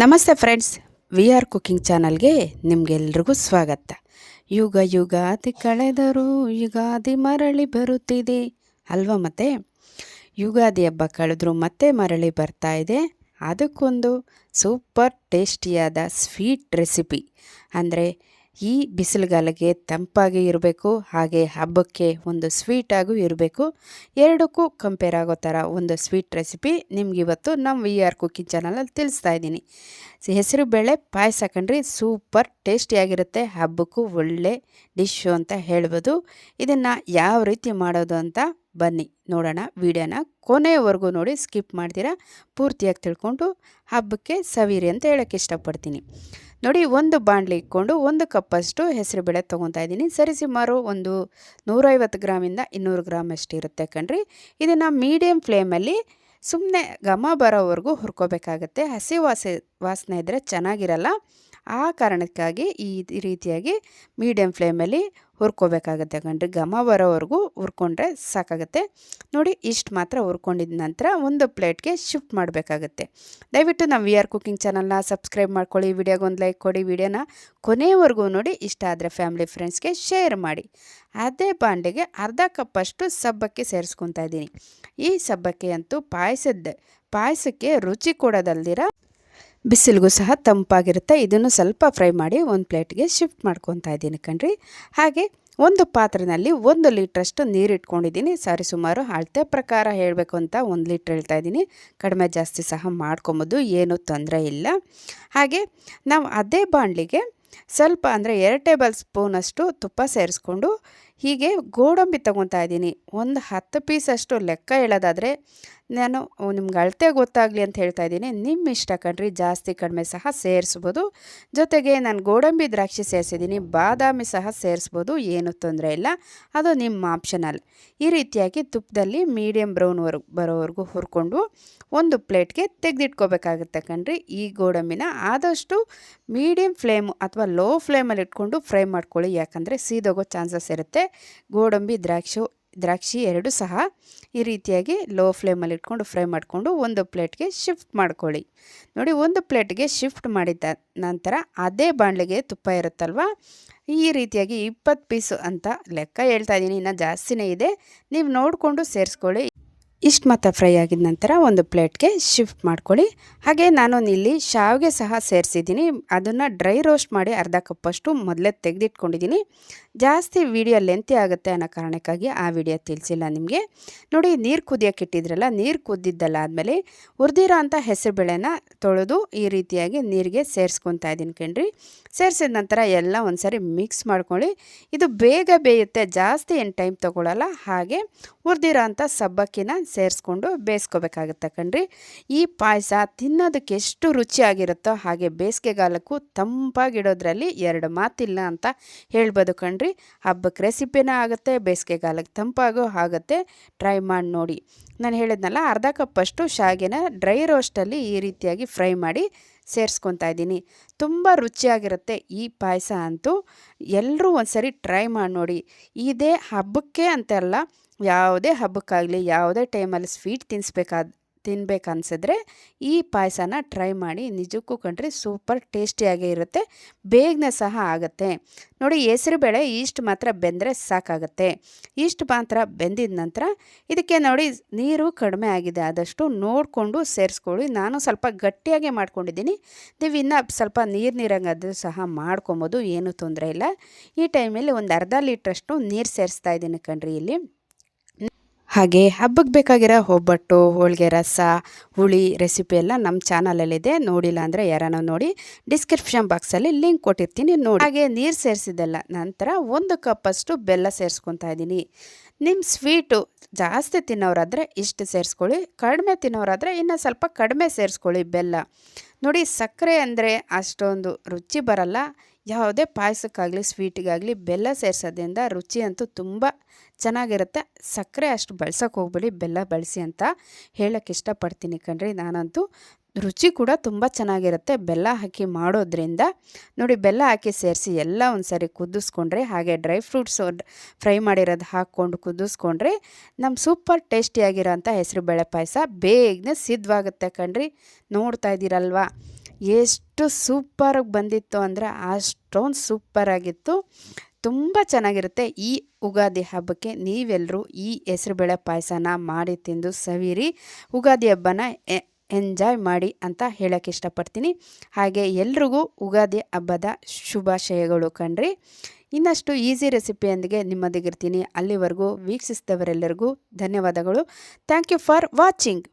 ನಮಸ್ತೆ friends, V R cooking ಚಾನಲ್ಗೆ ನಿಮಗೆಲ್ರಿಗೂ ಸ್ವಾಗತ. ಯುಗ ಯುಗಾದಿ ಕಳೆದರೂ ಯುಗಾದಿ ಮರಳಿ ಬರುತ್ತಿದೆ. ಅಲ್ವಾ ಮತ್ತೆ? ಯುಗಾದಿ ಹಬ್ಬ ಕಳೆದರೂ ಮತ್ತೆ ಮರಳಿ ಬರ್ತಾ ಇದೆ. ಅದಕ್ಕೊಂದು ಸೂಪರ್ ಟೇಸ್ಟಿಯಾದ ಸ್ವೀಟ್ ರೆಸಿಪಿ. ಅಂದರೆ ಈ ಬಿಸಿಲುಗಾಲಕ್ಕೆ ತಂಪಾಗಿ ಇರಬೇಕು, ಹಾಗೆ ಹಬ್ಬಕ್ಕೆ ಒಂದು ಸ್ವೀಟಾಗೂ ಇರಬೇಕು. ಎರಡಕ್ಕೂ ಕಂಪೇರ್ ಆಗೋ ಥರ ಒಂದು ಸ್ವೀಟ್ ರೆಸಿಪಿ ನಿಮ್ಗಿವತ್ತು ನಮ್ಮ ವಿ ಆರ್ ಕುಕಿಂಗ್ ಚಾನಲಲ್ಲಿ ತಿಳಿಸ್ತಾ ಇದ್ದೀನಿ. ಹೆಸರು ಬೇಳೆ, ಪಾಯಸ ಕಂಡ್ರಿ ಸೂಪರ್ ಟೇಸ್ಟಿಯಾಗಿರುತ್ತೆ ಹಬ್ಬಕ್ಕೂ ಒಳ್ಳೆ ಡಿಶ್ಶು ಅಂತ ಹೇಳ್ಬೋದು. ಇದನ್ನು ಯಾವ ರೀತಿ ಮಾಡೋದು ಅಂತ ಬನ್ನಿ, ನೋಡೋಣ ವಿಡಿಯೋನ ಕೊನೆಯವರೆಗೂ ನೋಡಿ ಸ್ಕಿಪ್ ಮಾಡ್ತೀರಾ? ಪೂರ್ತಿಯಾಗಿ ತಿಳ್ಕೊಂಡು ಹಬ್ಬಕ್ಕೆ ಸವಿರಿ ಅಂತ ಹೇಳೋಕ್ಕೆ ಇಷ್ಟಪಡ್ತೀನಿ. ನೋಡಿ, ಒಂದು ಬಾಣಲಿ ಇಟ್ಕೊಂಡು ಒಂದು ಕಪ್ಪಷ್ಟು ಹೆಸರುಬೇಳೆ ತೊಗೊತಾ ಇದ್ದೀನಿ. ಸರಿ ಸುಮಾರು ಒಂದು ನೂರೈವತ್ತು ಗ್ರಾಮಿಂದ ಇನ್ನೂರು ಗ್ರಾಮ್ ಅಷ್ಟು ಇರುತ್ತೆ ಕಣ್ರಿ. ಇದನ್ನು ಮೀಡಿಯಮ್ ಫ್ಲೇಮಲ್ಲಿ ಸುಮ್ಮನೆ ಘಮ ಬರೋವರೆಗೂ ಹುರ್ಕೋಬೇಕಾಗತ್ತೆ. ಹಸಿ ವಾಸೆ, ವಾಸನೆ ಇದ್ದರೆ ಚೆನ್ನಾಗಿರಲ್ಲ. ಆ ಕಾರಣಕ್ಕಾಗಿ ಈ ರೀತಿಯಾಗಿ ಮೀಡಿಯಮ್ ಫ್ಲೇಮಲ್ಲಿ ಹುರ್ಕೋಬೇಕಾಗತ್ತೆ ಕಣ್ರಿ ಘಮ ಬರೋವರೆಗೂ ಹುರ್ಕೊಂಡ್ರೆ ಸಾಕಾಗುತ್ತೆ. ನೋಡಿ, ಇಷ್ಟು ಮಾತ್ರ ಹುರ್ಕೊಂಡಿದ ನಂತರ ಒಂದು ಪ್ಲೇಟ್ಗೆ ಶಿಫ್ಟ್ ಮಾಡಬೇಕಾಗತ್ತೆ. ದಯವಿಟ್ಟು ನಮ್ಮ ವಿ ಆರ್ ಕುಕಿಂಗ್ ಚಾನಲ್ನ ಸಬ್ಸ್ಕ್ರೈಬ್ ಮಾಡ್ಕೊಳ್ಳಿ, ವಿಡಿಯೋಗೆ ಒಂದು ಲೈಕ್ ಕೊಡಿ, ವಿಡಿಯೋನ ಕೊನೆಯವರೆಗೂ ನೋಡಿ, ಇಷ್ಟ ಆದರೆ ಫ್ಯಾಮಿಲಿ ಫ್ರೆಂಡ್ಸ್ಗೆ ಶೇರ್ ಮಾಡಿ. ಅದೇ ಬಾಂಡೆಗೆ ಅರ್ಧ ಕಪ್ಪಷ್ಟು ಸಬ್ಬಕ್ಕಿ ಸೇರಿಸ್ಕೊತಾ ಇದ್ದೀನಿ. ಈ ಸಬ್ಬಕ್ಕಿ ಅಂತೂ ಪಾಯಸದ ಪಾಯಸಕ್ಕೆ ರುಚಿ ಕೊಡೋದಲ್ದಿರ? ಬಿಸಿಲಿಗೂ ಸಹ ತಂಪಾಗಿರುತ್ತೆ. ಇದನ್ನು ಸ್ವಲ್ಪ ಫ್ರೈ ಮಾಡಿ ಒಂದು ಪ್ಲೇಟ್ಗೆ ಶಿಫ್ಟ್ ಮಾಡ್ಕೊತಾ ಇದ್ದೀನಿ ಕಣ್ರಿ. ಹಾಗೆ ಒಂದು ಪಾತ್ರೆಯಲ್ಲಿ ಒಂದು ಲೀಟ್ರಷ್ಟು ನೀರು ಇಟ್ಕೊಂಡಿದ್ದೀನಿ ಸಾರಿ, ಸುಮಾರು ಅಳತೆ ಪ್ರಕಾರ ಹೇಳಬೇಕು ಅಂತ ಒಂದು ಲೀಟ್ರ್ ಹೇಳ್ತಾ ಇದ್ದೀನಿ. ಕಡಿಮೆ ಜಾಸ್ತಿ ಸಹ ಮಾಡ್ಕೊಬೋದು, ಏನೂ ತೊಂದರೆ ಇಲ್ಲ. ಹಾಗೆ ನಾವು ಅದೇ ಬಾಣಲಿಗೆ ಸ್ವಲ್ಪ ಅಂದರೆ ಎರಡು ಟೇಬಲ್ ಸ್ಪೂನಷ್ಟು ತುಪ್ಪ ಸೇರಿಸ್ಕೊಂಡು ಹೀಗೆ ಗೋಡಂಬಿ ತೊಗೊತಾ ಇದ್ದೀನಿ. ಒಂದು ಹತ್ತು ಪೀಸಷ್ಟು ಲೆಕ್ಕ ಹೇಳೋದಾದರೆ ನಾನು ನಿಮ್ಗೆ ಅಳತೆ ಗೊತ್ತಾಗಲಿ ಅಂತ ಹೇಳ್ತಾ ಇದ್ದೀನಿ. ನಿಮ್ಮ ಇಷ್ಟ ಕಣ್ರಿ, ಜಾಸ್ತಿ ಕಡಿಮೆ ಸಹ ಸೇರಿಸ್ಬೋದು. ಜೊತೆಗೆ ನಾನು ಗೋಡಂಬಿ ದ್ರಾಕ್ಷಿ ಸೇರಿಸಿದ್ದೀನಿ, ಬಾದಾಮಿ ಸಹ ಸೇರಿಸ್ಬೋದು, ಏನೂ ತೊಂದರೆ ಇಲ್ಲ. ಅದು ನಿಮ್ಮ ಆಪ್ಷನಲ್ ಈ ರೀತಿಯಾಗಿ ತುಪ್ಪದಲ್ಲಿ ಮೀಡಿಯಮ್ ಬ್ರೌನ್ವರೆಗೂ ಬರೋವರೆಗೂ ಹುರ್ಕೊಂಡು ಒಂದು ಪ್ಲೇಟ್ಗೆ ತೆಗೆದಿಟ್ಕೋಬೇಕಾಗುತ್ತೆ ಕಣ್ರಿ. ಈ ಗೋಡಂಬಿನ ಆದಷ್ಟು ಮೀಡಿಯಮ್ ಫ್ಲೇಮು ಅಥವಾ ಲೋ ಫ್ಲೇಮಲ್ಲಿ ಇಟ್ಕೊಂಡು ಫ್ರೈ ಮಾಡ್ಕೊಳ್ಳಿ. ಯಾಕಂದರೆ ಸೀದೋಗೋ ಚಾನ್ಸಸ್ ಇರುತ್ತೆ. ಗೋಡಂಬಿ ದ್ರಾಕ್ಷಿ ದ್ರಾಕ್ಷಿ ಎರಡು ಸಹ ಈ ರೀತಿಯಾಗಿ ಲೋ ಫ್ಲೇಮಲ್ಲಿ ಇಟ್ಕೊಂಡು ಫ್ರೈ ಮಾಡಿಕೊಂಡು ಒಂದು ಪ್ಲೇಟ್ಗೆ ಶಿಫ್ಟ್ ಮಾಡ್ಕೊಳ್ಳಿ. ನೋಡಿ, ಒಂದು ಪ್ಲೇಟ್ಗೆ ಶಿಫ್ಟ್ ಮಾಡಿದ ನಂತರ ಅದೇ ಬಾಣಲೆಗೆ ತುಪ್ಪ ಇರುತ್ತಲ್ವ? ಈ ರೀತಿಯಾಗಿ ಇಪ್ಪತ್ತು ಪೀಸು ಅಂತ ಲೆಕ್ಕ ಹೇಳ್ತಾ ಇದ್ದೀನಿ. ಇನ್ನು ಜಾಸ್ತಿನೇ ಇದೆ. ನೀವು ನೋಡಿಕೊಂಡು ಸೇರಿಸ್ಕೊಳ್ಳಿ. ಇಷ್ಟು ಮಾತ್ರ ಫ್ರೈ ಆಗಿದ ನಂತರ ಒಂದು ಪ್ಲೇಟ್ಗೆ ಶಿಫ್ಟ್ ಮಾಡ್ಕೊಳ್ಳಿ. ಹಾಗೆ ನಾನು ಇಲ್ಲಿ ಶಾವಿಗೆ ಸಹ ಸೇರಿಸಿದ್ದೀನಿ. ಅದನ್ನು ಡ್ರೈ ರೋಸ್ಟ್ ಮಾಡಿ ಅರ್ಧ ಕಪ್ಪಷ್ಟು ಮೊದಲೇ ತೆಗೆದಿಟ್ಕೊಂಡಿದ್ದೀನಿ. ಜಾಸ್ತಿ ವಿಡಿಯೋ ಲೆಂತಿ ಆಗುತ್ತೆ ಅನ್ನೋ ಕಾರಣಕ್ಕಾಗಿ ಆ ವಿಡಿಯೋ ತಿಳಿಸಿಲ್ಲ ನಿಮಗೆ. ನೋಡಿ, ನೀರು ಕುದಿಯೋಕೆ ಇಟ್ಟಿದ್ರಲ್ಲ, ನೀರು ಕುದ್ದಿದ್ದಲ್ಲ ಆದಮೇಲೆ ಹುರಿದಿರೋ ಅಂಥ ಹೆಸರುಬೇಳೆನ ತೊಳೆದು ಈ ರೀತಿಯಾಗಿ ನೀರಿಗೆ ಸೇರಿಸ್ಕೊತಾ ಇದ್ದೀನಿ ಕಣ್ರಿ. ಸೇರಿಸಿದ ನಂತರ ಎಲ್ಲ ಒಂದ್ಸರಿ ಮಿಕ್ಸ್ ಮಾಡ್ಕೊಳ್ಳಿ. ಇದು ಬೇಗ ಬೇಯುತ್ತೆ, ಜಾಸ್ತಿ ಏನು ಟೈಮ್ ತೊಗೊಳ್ಳಲ್ಲ ಹಾಗೆ ಹುರಿದಿರೋ ಅಂಥ ಸಬ್ಬಕ್ಕಿನ ಸೇರಿಸ್ಕೊಂಡು ಬೇಯಿಸ್ಕೋಬೇಕಾಗುತ್ತೆ ಕಣ್ರಿ. ಈ ಪಾಯಸ ತಿನ್ನೋದಕ್ಕೆ ಎಷ್ಟು ರುಚಿಯಾಗಿರುತ್ತೋ ಹಾಗೆ ಬೇಸಿಗೆಗಾಲಕ್ಕೂ ತಂಪಾಗಿಡೋದ್ರಲ್ಲಿ ಎರಡು ಮಾತಿಲ್ಲ ಅಂತ ಹೇಳ್ಬೋದು ಕಣ್ರಿ. ಹಬ್ಬಕ್ಕೆ ರೆಸಿಪಿನೇ ಆಗುತ್ತೆ, ಬೇಸಿಗೆಗಾಲಕ್ಕೆ ತಂಪಾಗೋ ಆಗುತ್ತೆ. ಟ್ರೈ ಮಾಡಿ ನೋಡಿ. ನಾನು ಹೇಳಿದ್ನಲ್ಲ, ಅರ್ಧ ಕಪ್ಪಷ್ಟು ಶಾಗೆನ ಡ್ರೈ ರೋಸ್ಟಲ್ಲಿ ಈ ರೀತಿಯಾಗಿ ಫ್ರೈ ಮಾಡಿ ಸೇರಿಸ್ಕೊತಾ ಇದ್ದೀನಿ. ತುಂಬ ರುಚಿಯಾಗಿರುತ್ತೆ ಈ ಪಾಯಸ ಅಂತೂ. ಎಲ್ಲರೂ ಒಂದ್ಸರಿ ಟ್ರೈ ಮಾಡಿ ನೋಡಿ. ಇದೇ ಹಬ್ಬಕ್ಕೆ ಅಂತಲ್ಲ ಯಾವುದೇ ಹಬ್ಬಕ್ಕಾಗಲಿ, ಯಾವುದೇ ಟೈಮಲ್ಲಿ ಸ್ವೀಟ್ ತಿನ್ನಿಸ್ಬೇಕಾದ ತಿನ್ಬೇಕನ್ಸಿದ್ರೆ ಈ ಪಾಯಸನ ಟ್ರೈ ಮಾಡಿ ನಿಜಕ್ಕೂ ಕಂಡ್ರೆ ಸೂಪರ್ ಟೇಸ್ಟಿಯಾಗೇ ಇರುತ್ತೆ, ಬೇಗನೆ ಸಹ ಆಗುತ್ತೆ. ನೋಡಿ ಹೆಸರುಬೇಳೆ ಈಸ್ಟ್ ಮಾತ್ರ ಬೆಂದರೆ ಸಾಕಾಗುತ್ತೆ. ಈಸ್ಟ್ ಮಾತ್ರ ಬೆಂದಿದ ನಂತರ ಇದಕ್ಕೆ ನೋಡಿ ನೀರು ಕಡಿಮೆ ಆಗಿದೆ, ಆದಷ್ಟು ನೋಡಿಕೊಂಡು ಸೇರಿಸ್ಕೊಳ್ಳಿ. ನಾನು ಸ್ವಲ್ಪ ಗಟ್ಟಿಯಾಗೆ ಮಾಡ್ಕೊಂಡಿದ್ದೀನಿ. ನೀವು ಇನ್ನೂ ಸ್ವಲ್ಪ ನೀರು ನೀರಂಗಾದರೂ ಸಹ ಮಾಡ್ಕೊಬೋದು, ಏನೂ ತೊಂದರೆ ಇಲ್ಲ. ಈ ಟೈಮಲ್ಲಿ ಒಂದು ಅರ್ಧ ಲೀಟ್ರಷ್ಟು ನೀರು ಸೇರಿಸ್ತಾ ಇದ್ದೀನಿ ಕಣ್ರಿ ಇಲ್ಲಿ. ಹಾಗೆ ಹಬ್ಬಕ್ಕೆ ಬೇಕಾಗಿರೋ ಒಬ್ಬಟ್ಟು ಹೋಳಿಗೆ ರಸ, ಹುಳಿ ರೆಸಿಪಿ ಎಲ್ಲ ನಮ್ಮ ಚಾನಲಲ್ಲಿದೆ ನೋಡಿಲ್ಲ ಅಂದರೆ ಯಾರನ್ನೂ ನೋಡಿ ಡಿಸ್ಕ್ರಿಪ್ಷನ್ ಬಾಕ್ಸಲ್ಲಿ ಲಿಂಕ್ ಕೊಟ್ಟಿರ್ತೀನಿ, ನೋಡಿ. ಹಾಗೆ ನೀರು ಸೇರಿಸಿದ್ದೆಲ್ಲ ನಂತರ ಒಂದು ಕಪ್ಪಷ್ಟು ಬೆಲ್ಲ ಸೇರಿಸ್ಕೊತಾ ಇದ್ದೀನಿ. ನಿಮ್ಮ ಸ್ವೀಟು ಜಾಸ್ತಿ ತಿನ್ನೋರಾದರೆ ಇಷ್ಟು ಸೇರಿಸ್ಕೊಳ್ಳಿ, ಕಡಿಮೆ ತಿನ್ನೋರಾದರೆ ಇನ್ನು ಸ್ವಲ್ಪ ಕಡಿಮೆ ಸೇರಿಸ್ಕೊಳ್ಳಿ ಬೆಲ್ಲ. ನೋಡಿ ಸಕ್ಕರೆ ಅಂದರೆ ಅಷ್ಟೊಂದು ರುಚಿ ಬರಲ್ಲ. ಯಾವುದೇ ಪಾಯಸಕ್ಕಾಗಲಿ, ಸ್ವೀಟಿಗಾಗಲಿ ಬೆಲ್ಲ ಸೇರಿಸೋದ್ರಿಂದ ರುಚಿ ಅಂತೂ ತುಂಬ ಚೆನ್ನಾಗಿರುತ್ತೆ. ಸಕ್ಕರೆ ಅಷ್ಟು ಬಳಸೋಕೆ ಹೋಗ್ಬೇಡಿ, ಬೆಲ್ಲ ಬಳಸಿ ಅಂತ ಹೇಳೋಕ್ಕೆ ಇಷ್ಟಪಡ್ತೀನಿ ಕಣ್ರಿ. ನಾನಂತೂ ರುಚಿ ಕೂಡ ತುಂಬ ಚೆನ್ನಾಗಿರುತ್ತೆ ಬೆಲ್ಲ ಹಾಕಿ ಮಾಡೋದ್ರಿಂದ. ನೋಡಿ, ಬೆಲ್ಲ ಹಾಕಿ ಸೇರಿಸಿ ಎಲ್ಲ ಒಂದು ಸರಿ ಕುದಿಸ್ಕೊಂಡ್ರೆ, ಹಾಗೆ ಡ್ರೈ ಫ್ರೂಟ್ಸ್ ಫ್ರೈ ಮಾಡಿರೋದು ಹಾಕ್ಕೊಂಡು ಕುದಿಸ್ಕೊಂಡ್ರೆ ನಮ್ಮ ಸೂಪರ್ ಟೇಸ್ಟಿಯಾಗಿರೋಂಥ ಹೆಸರು ಬೇಳೆ ಪಾಯಸ ಬೇಗನೆ ಸಿದ್ಧವಾಗುತ್ತೆ ಕಣ್ರಿ. ನೋಡ್ತಾ ಇದ್ದೀರಲ್ವಾ? ಎಷ್ಟು ಸೂಪರಾಗಿ ಬಂದಿತ್ತು ಅಂದರೆ ಅಷ್ಟೊಂದು ಸೂಪರಾಗಿತ್ತು. ತುಂಬ ಚೆನ್ನಾಗಿರುತ್ತೆ. ಈ ಉಗಾದಿ ಹಬ್ಬಕ್ಕೆ ನೀವೆಲ್ಲರೂ ಈ ಹೆಸರುಬೇಳೆ ಪಾಯಸನ ಮಾಡಿ ತಿಂದು ಸವಿರಿ. ಉಗಾದಿ ಹಬ್ಬನ ಎಂಜಾಯ್ ಮಾಡಿ ಅಂತ ಹೇಳೋಕ್ಕೆ ಇಷ್ಟಪಡ್ತೀನಿ. ಹಾಗೆ ಎಲ್ರಿಗೂ ಉಗಾದಿ ಹಬ್ಬದ ಶುಭಾಶಯಗಳು ಕಣ್ರಿ. ಇನ್ನಷ್ಟು ಈಸಿ ರೆಸಿಪಿಯೊಂದಿಗೆ ನಿಮ್ಮದಿಗಿರ್ತೀನಿ. ಅಲ್ಲಿವರೆಗೂ ವೀಕ್ಷಿಸಿದವರೆಲ್ಲರಿಗೂ ಧನ್ಯವಾದಗಳು. Thank you for watching.